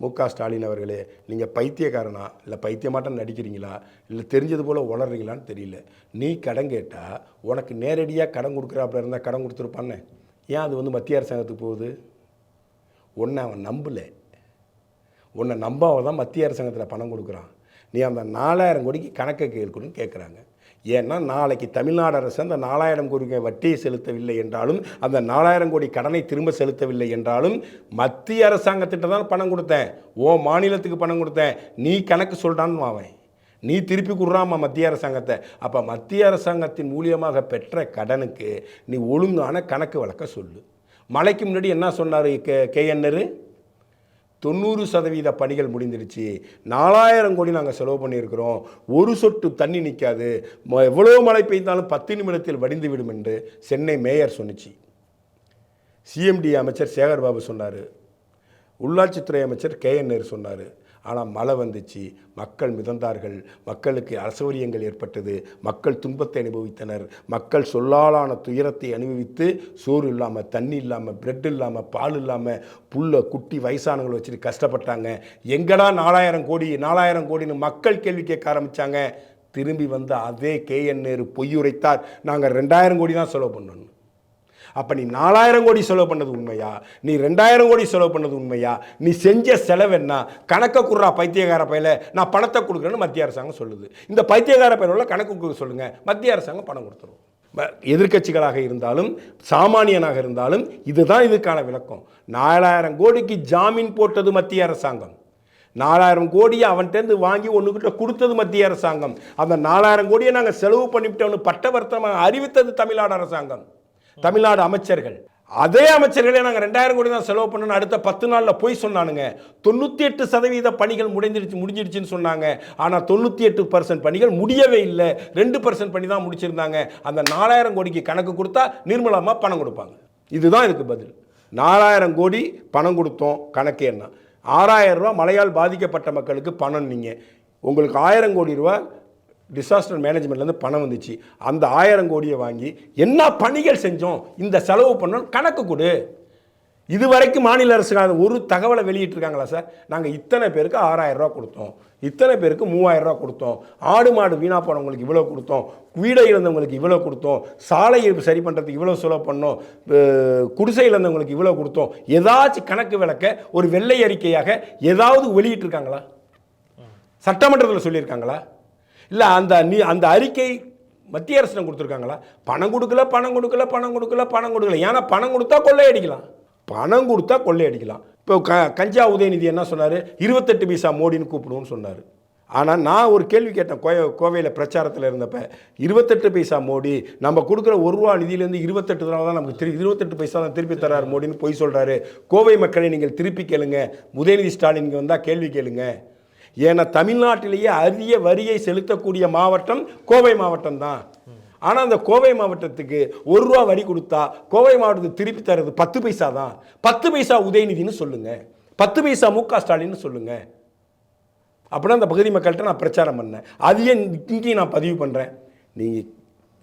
மு க ஸ்டாலின் அவர்களே நீங்கள் பைத்தியக்காரனா? இல்லை பைத்தியமாட்டம் நடிக்கிறீங்களா? இல்லை தெரிஞ்சது போல் உளறீங்களான்னு தெரியல. நீ கடன் கேட்டால் உனக்கு நேரடியாக கடன் கொடுக்குறாப்புல இருந்தால் கடன் கொடுத்துருப்பானே ஏன் அது வந்து மத்திய அரசாங்கத்துக்கு போகுது? ஒன்று அவன் நம்பலை. உன்னை நம்பாம தான் மத்திய அரசாங்கத்தில் பணம் கொடுக்குறான். நீ அந்த நாலாயிரம் கோடிக்கு கணக்கை கேட்கணும்னு கேட்குறாங்க. ஏன்னா நாளைக்கு தமிழ்நாடு அரசு அந்த நாலாயிரம் கோடி வட்டியை செலுத்தவில்லை என்றாலும் அந்த நாலாயிரம் கோடி கடனை திரும்ப செலுத்தவில்லை என்றாலும் மத்திய அரசாங்கத்திட்ட தான் பணம் கொடுத்தேன். ஓ மாநிலத்துக்கு பணம் கொடுத்தேன். நீ கணக்கு சொல்கிறான்னு அவன். நீ திருப்பி கொடுறாமா மத்திய அரசாங்கத்தை? அப்போ மத்திய அரசாங்கத்தின் மூலியமாக பெற்ற கடனுக்கு நீ ஒழுங்கான கணக்கு வழக்க சொல்லு. மழைக்கு முன்னாடி என்ன சொன்னார் கே கேஎன்னர் தொண்ணூறு சதவீத பணிகள் முடிந்துடுச்சு. நாலாயிரம் கோடி நாங்கள் செலவு பண்ணியிருக்கிறோம். ஒரு சொட்டு தண்ணி நிற்காது எவ்வளோ மழை பெய்தாலும் பத்து நிமிடத்தில் வடிந்து விடும் என்று சென்னை மேயர் சொன்னுச்சு. சிஎம்டி அமைச்சர் சேகர் பாபு சொன்னார். உள்ளாட்சித்துறை அமைச்சர் கேஎன்ஆர் சொன்னார். ஆனால் மழை வந்துச்சு. மக்கள் மிதந்தார்கள். மக்களுக்கு அசௌரியங்கள் ஏற்பட்டது. மக்கள் துன்பத்தை அனுபவித்தனர். மக்கள் சொல்லாலான துயரத்தை அனுபவித்து சோறு இல்லாமல் தண்ணி இல்லாமல் பிரெட் இல்லாமல் பால் இல்லாமல் புல்ல குட்டி வயசானவங்களை வச்சுட்டு கஷ்டப்பட்டாங்க. எங்கடா நாலாயிரம் கோடி நாலாயிரம் கோடின்னு மக்கள் கேள்வி கேட்க ஆரம்பித்தாங்க திரும்பி வந்த அதே கேஎன்ஆர் பொய்யுரைத்தார். நாங்கள் ரெண்டாயிரம் கோடி தான் செலவு பண்ணணும். அப்போ நீ நாலாயிரம் கோடி செலவு பண்ணது உண்மையா? நீ ரெண்டாயிரம் கோடி செலவு பண்ணது உண்மையா? நீ செஞ்ச செலவு என்ன? கணக்கை குடுறா பைத்தியக்கார பையில நான் பணத்தை கொடுக்குறேன்னு மத்திய அரசாங்கம் சொல்லுது. இந்த பைத்தியக்கார பையில கணக்கு கொடுக்க சொல்லுங்கள் மத்திய அரசாங்கம் பணம் கொடுத்துரும். எதிர்கட்சிகளாக எதிர்க்கட்சிகளாக இருந்தாலும் சாமானியனாக இருந்தாலும் இதுதான் இதுக்கான விளக்கம். நாலாயிரம் கோடிக்கு ஜாமீன் போட்டது மத்திய அரசாங்கம். நாலாயிரம் கோடியை அவன்கிட்டருந்து வாங்கி ஒன்றுக்கிட்ட கொடுத்தது மத்திய அரசாங்கம். அந்த நாலாயிரம் கோடியை நாங்கள் செலவு பண்ணிவிட்டோம்னு பட்டவர்த்தமாக அறிவித்தது தமிழ்நாடு அரசாங்கம். தமிழ்நாடு அமைச்சர்கள். அதே அமைச்சர்களே நாங்கள் ரெண்டாயிரம் கோடி தான் செலவு பண்ணணும் அடுத்த பத்து நாளில் போய் சொன்னானுங்க. தொண்ணூற்றி எட்டு சதவீத பணிகள் முடிஞ்சிருச்சு முடிஞ்சிருச்சுன்னு சொன்னாங்க. ஆனால் தொண்ணூற்றி எட்டு பர்சன்ட் பணிகள் முடியவே இல்லை. ரெண்டு பர்சன்ட் பண்ணி தான் முடிச்சிருந்தாங்க. அந்த நாலாயிரம் கோடிக்கு கணக்கு கொடுத்தா நிர்மலமாக பணம் கொடுப்பாங்க. இதுதான் இதுக்கு பதில். நாலாயிரம் கோடி பணம் கொடுத்தோம் கணக்கு என்ன? ஆறாயிரம் ரூபா மழையால் பாதிக்கப்பட்ட மக்களுக்கு பணம் நீங்கள் உங்களுக்கு ஆயிரம் கோடி ரூபா டிசாஸ்டர் மேனேஜ்மெண்ட்லேருந்து பணம் வந்துச்சு. அந்த ஆயிரம் கோடியை வாங்கி என்ன பணிகள் செஞ்சோம்? இந்த செலவு பண்ணோம். கணக்கு கொடு. இதுவரைக்கும் மாநில அரசு ஒரு தகவலை வெளியிட்டிருக்காங்களா சார்? நாங்கள் இத்தனை பேருக்கு ஆறாயிரம் ரூபா கொடுத்தோம். இத்தனை பேருக்கு மூவாயிரம் ரூபா கொடுத்தோம். ஆடு மாடு வீணாக போனவங்களுக்கு இவ்வளோ கொடுத்தோம். வீடை இழந்தவங்களுக்கு இவ்வளோ கொடுத்தோம். சாலையை சரி பண்ணுறதுக்கு இவ்வளோ செலவு பண்ணோம். குடிசை இழந்தவங்களுக்கு இவ்வளோ கொடுத்தோம். ஏதாச்சும் கணக்கு விளக்க ஒரு வெள்ளை அறிக்கையாக ஏதாவது வெளியிட்டிருக்காங்களா? சட்டமன்றத்தில் சொல்லியிருக்காங்களா? இல்லை அந்த நீ அந்த அறிக்கை மத்திய அரசு கொடுத்துருக்காங்களா? பணம் கொடுக்கல பணம் கொடுக்கல பணம் கொடுக்கல பணம் கொடுக்கல. ஏன்னா பணம் கொடுத்தா கொள்ளையடிக்கலாம். பணம் கொடுத்தா கொள்ளையடிக்கலாம். இப்போ க கஞ்சா உதயநிதி என்ன சொன்னார்? இருபத்தெட்டு பைசா மோடின்னு கூப்பிடுவோன்னு சொன்னார். ஆனால் நான் ஒரு கேள்வி கேட்டேன் கோ கோவையில் பிரச்சாரத்தில் இருந்தப்ப இருபத்தெட்டு பைசா மோடி நம்ம கொடுக்குற ஒரு ரூபா நிதியிலேருந்து இருபத்தெட்டு ரூபா தான் நமக்கு திரு இருபத்தெட்டு பைசா தான் திருப்பி தரார் மோடின்னு போய் சொல்கிறாரு கோவை மக்களை நீங்கள் திருப்பி கேளுங்க. உதயநிதி ஸ்டாலின் இங்கே வந்தால் கேள்வி கேளுங்க. ஏன்னா தமிழ்நாட்டிலேயே அரிய வரியை செலுத்தக்கூடிய மாவட்டம் கோவை மாவட்டம் தான் ஆனால் அந்த கோவை மாவட்டத்துக்கு ஒரு ரூபா வரி கொடுத்தா கோவை மாவட்டத்துக்கு திருப்பி தர்றது பத்து பைசா தான். பத்து பைசா உதயநிதினு சொல்லுங்க. பத்து பைசா மு க ஸ்டாலின்னு சொல்லுங்க. அப்படின்னா அந்த பகுதி மக்கள்கிட்ட நான் பிரச்சாரம் பண்ணேன். அதையே இங்கேயும் நான் பதிவு பண்ணுறேன் நீங்கள்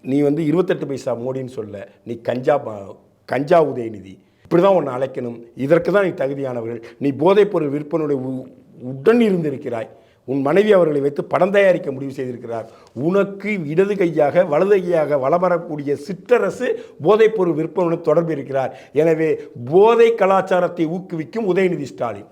நீ வந்து இருபத்தெட்டு பைசா மோடின்னு சொல்ல. நீ கஞ்சா கஞ்சா உதயநிதி. இப்படி தான் உன்னை அழைக்கணும். இதற்கு தான் நீ தகுதியானவர்கள். நீ போதைப்பொருள் விற்பனுடைய உ- உடன் இருந்திருக்கிறாய். உன் மனைவி அவர்களை வைத்து படம் தயாரிக்க முடிவு செய்திருக்கிறார். உனக்கு இடது கையாக வலது கையாக வலம் வரக்கூடிய சிற்றரசு போதைப்பொருள் விற்பனையுடன் தொடர்பு இருக்கிறார். எனவே போதை கலாச்சாரத்தை ஊக்குவிக்கும் உதயநிதி ஸ்டாலின்.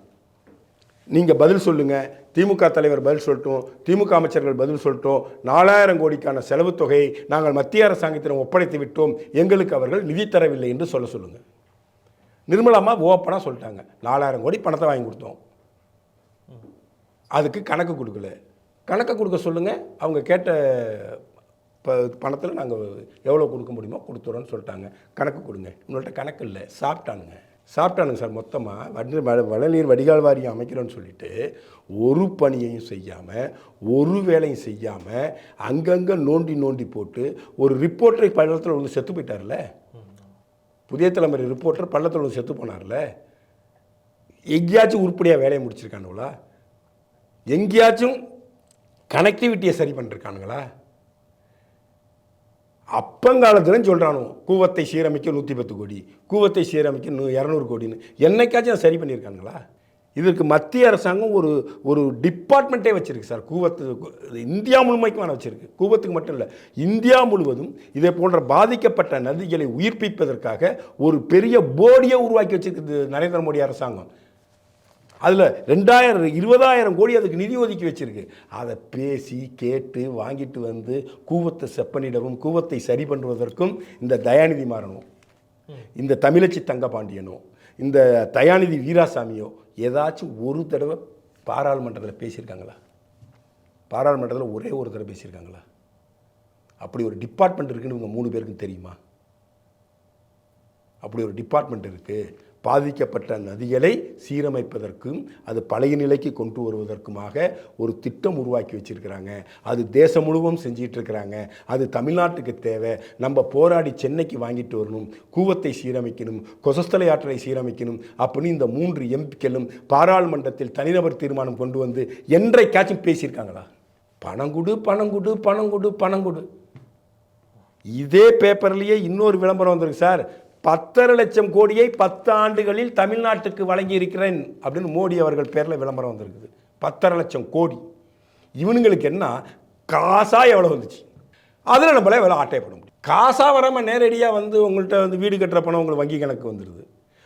நீங்கள் பதில் சொல்லுங்க. திமுக தலைவர் பதில் சொல்லட்டும். திமுக அமைச்சர்கள் பதில் சொல்லட்டும். நாலாயிரம் கோடிக்கான செலவு தொகையை நாங்கள் மத்திய அரசாங்கத்திடம் ஒப்படைத்து விட்டோம். எங்களுக்கு அவர்கள் நிதி தரவில்லை என்று சொல்ல சொல்லுங்கள் நிர்மலாமா ஓப்பனாக சொல்லிட்டாங்க. நாலாயிரம் கோடி பணத்தை வாங்கி கொடுத்தோம். அதுக்கு கணக்கு கொடுக்கல. கணக்கு கொடுக்க சொல்லுங்கள் அவங்க கேட்ட ப பணத்தில் நாங்கள் எவ்வளோ கொடுக்க முடியுமோ கொடுத்துறோன்னு சொல்லிட்டாங்க. கணக்கு கொடுங்க. உங்கள்கிட்ட கணக்கு இல்லை. சாப்பிட்டானுங்க. சாப்பிட்டானுங்க சார் மொத்தமாக வடி வ- வடநீர் வடிகால் வாரியம் அமைக்கிறோன்னு சொல்லிட்டு ஒரு பணியையும் செய்யாமல் ஒரு வேலையும் செய்யாமல் அங்கங்கே நோண்டி நோண்டி போட்டு ஒரு ரிப்போர்ட்டரை பள்ளத்தில் வந்து செத்து போயிட்டார்ல? புதிய தலைமுறை ரிப்போர்ட்டர் பள்ளத்தில் வந்து செத்து போனார்ல? எங்கேயாச்சும் உருப்படியாக வேலையை முடிச்சிருக்கானுங்களா? எங்கேயாச்சும் கனெக்டிவிட்டியை சரி பண்ணிருக்கானுங்களா? அப்பங்காலத்துலன்னு சொல்கிறானோ கூவத்தை சீரமைக்க நூற்றி பத்து கோடி கூவத்தை சீரமைக்க நூ இரநூறு கோடின்னு. என்னைக்காச்சும் அதை சரி பண்ணியிருக்காங்களா இதற்கு மத்திய அரசாங்கம் ஒரு ஒரு டிபார்ட்மெண்ட்டே வச்சுருக்கு சார். கூவத்து இந்தியா முழுமைக்குமான வச்சுருக்கு. கூவத்துக்கு மட்டும் இல்லை இந்தியா முழுவதும் இதே போன்ற பாதிக்கப்பட்ட நதிகளை உயிர்ப்பிப்பதற்காக ஒரு பெரிய போர்டியை உருவாக்கி வச்சுருக்குது நரேந்திர மோடி அரசாங்கம். அதில் ரெண்டாயிரம் இருபதாயிரம் கோடி அதுக்கு நிதி ஒதுக்கி வச்சுருக்கு. அதை பேசி கேட்டு வாங்கிட்டு வந்து கூவத்தை செப்பனிடவும் கூவத்தை சரி பண்ணுவதற்கும் இந்த தயாநிதி மாறனும் இந்த தமிழச்சி தங்கபாண்டியனோ இந்த தயாநிதி வீராசாமியோ ஏதாச்சும் ஒரு தடவை பாராளுமன்றத்தில் பேசியிருக்காங்களா? பாராளுமன்றத்தில் ஒரே ஒரு தடவை பேசியிருக்காங்களா? அப்படி ஒரு டிபார்ட்மெண்ட் இருக்குன்னு இவங்க மூணு பேருக்கும் தெரியுமா? அப்படி ஒரு டிபார்ட்மெண்ட் இருக்குது பாதிக்கப்பட்ட நதிகளை சீரமைப்பதற்கும் அது பழைய நிலைக்கு கொண்டு வருவதற்குமாக ஒரு திட்டம் உருவாக்கி வச்சிருக்கிறாங்க. அது தேசம் முழுவதும் செஞ்சிட்டு இருக்கிறாங்க. அது தமிழ்நாட்டுக்கு தேவை. நம்ம போராடி சென்னைக்கு வாங்கிட்டு வரணும் கூவத்தை சீரமைக்கணும் கொசஸ்தலை ஆற்றலை சீரமைக்கணும் அப்படின்னு இந்த மூன்று எம்பிக்களும் பாராளுமன்றத்தில் தனிநபர் தீர்மானம் கொண்டு வந்து என்றைக்காச்சும் பேசியிருக்காங்களா? பணம் கொடு பணம் கொடு பணம் கொடு பணம் கொடு. இதே பேப்பர்லேயே இன்னொரு விளம்பரம் வந்திருக்கு சார். பத்தரை லட்சம் கோடியை பத்து ஆண்டுகளில் தமிழ்நாட்டுக்கு வழங்கி இருக்கிறேன் அப்படின்னு மோடி அவர்கள் பேரில் விளம்பரம் வந்திருக்குது. பத்தரை லட்சம் கோடி. இவனுங்களுக்கு என்ன? காசாக எவ்வளோ வந்துச்சு? அதில் நம்மளே எவ்வளோ ஆட்டையப்பட முடியும்? காசாக வராமல் நேரடியாக வந்து உங்கள்கிட்ட வந்து வீடு கட்டுற பணம் உங்களுக்கு வங்கி கணக்கு வந்துடுது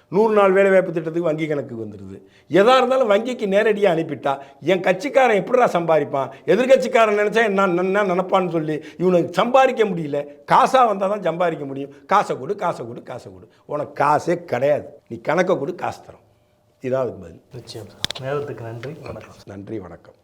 நூறு நாள் வேலைவாய்ப்பு திட்டத்துக்கு வங்கி கணக்கு வந்துடுது. எதாக இருந்தாலும் வங்கிக்கு நேரடியாக அனுப்பிட்டா என் கட்சிக்காரன் எப்படிடா சம்பாதிப்பான்? எதிர்கட்சிக்காரன் நினச்சா நான் என்ன நினப்பான்னு சொல்லி இவனுக்கு சம்பாதிக்க முடியல. காசாக வந்தால் தான் சம்பாதிக்க முடியும். காசை கொடு காசை கொடு காசை கொடு. உனக்கு காசே கிடையாது. நீ கணக்கை கொடு காசு தரோம். இதான் அதுக்கு பதில். நிச்சயம் நேரத்துக்கு நன்றி. வணக்கம். நன்றி வணக்கம்.